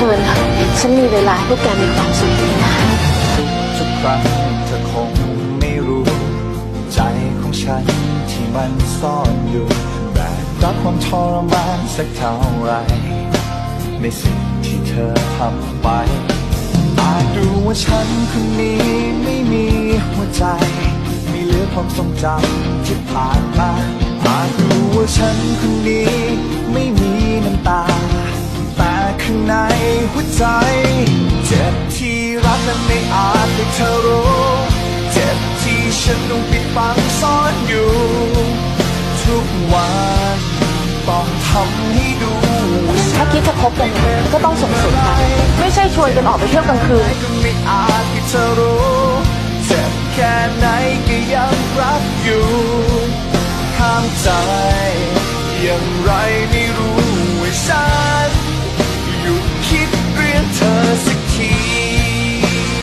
ธอนะฉันมีเวลาให้พวกแกมีความสุขอีนะ ทุกครั้งเธอคงไม่รู้ ใจของฉันที่มันซ่อนอยู่แบกรับความทรมานสักเท่าไร ในสิ่งที่เธอทำไป อาจดูว่าฉันคนนี้ไม่มีหัวใจ ไม่เหลือความทรงจำที่ผ่านมาอาจดูว่าฉันคนนี้ ข้างในหัวใจ เจ็บที่รักนั้นไม่อาจให้เธอรู้ เจ็บที่ฉันต้องปิดบังซ่อนอยู่ ทุกวันต้องทำให้ดูถ้าคิดจะคบกันก็ต้องส่งเสริมกันไม่ใช่ชวนกันออกไปเที่ยวกลางคืน ก็ไม่อาจให้เธอรู้เจ็บแค่ไหนก็ยังรักอยู่ ข้ามใจอย่างไรไม่รู้ว่าฉัน